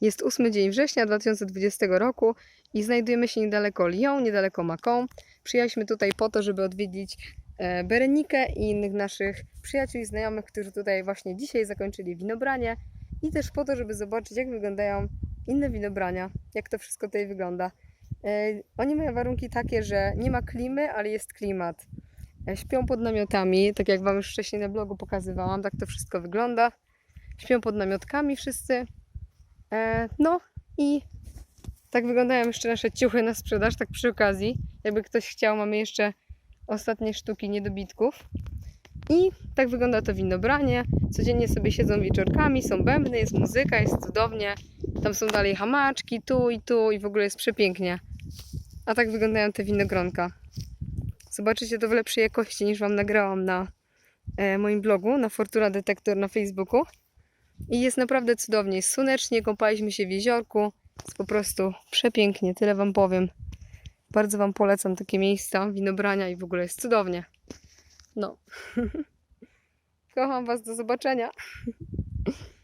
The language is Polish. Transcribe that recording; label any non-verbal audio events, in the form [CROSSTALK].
Jest 8 dzień września 2020 roku i znajdujemy się niedaleko Lyon, niedaleko Macon. Przyjechaliśmy tutaj po to, żeby odwiedzić e, Berenikę i innych naszych przyjaciół i znajomych, którzy tutaj właśnie dzisiaj zakończyli winobranie i też po to, żeby zobaczyć, jak wyglądają inne winobrania, jak to wszystko tutaj wygląda. E, Oni mają warunki takie, że nie ma klimy, ale jest klimat. E, Śpią pod namiotami, tak jak Wam już wcześniej na blogu pokazywałam, tak to wszystko wygląda. Śpią pod namiotkami wszyscy. E, no i tak wyglądają jeszcze nasze ciuchy na sprzedaż, tak przy okazji. Jakby ktoś chciał, mamy jeszcze ostatnie sztuki niedobitków. I tak wygląda to winobranie. Codziennie sobie siedzą wieczorkami, są bębny, jest muzyka, jest cudownie. Tam są dalej hamaczki, tu i tu i w ogóle jest przepięknie. A tak wyglądają te winogronka. Zobaczycie to w lepszej jakości niż Wam nagrałam na e, moim blogu, na Fortuna Detektor na Facebooku. I jest naprawdę cudownie, jest słonecznie, kąpaliśmy się w jeziorku. Jest po prostu przepięknie, tyle Wam powiem. Bardzo Wam polecam takie miejsca, winobrania i w ogóle jest cudownie. No. [LAUGHS] Kocham Was, do zobaczenia. [LAUGHS]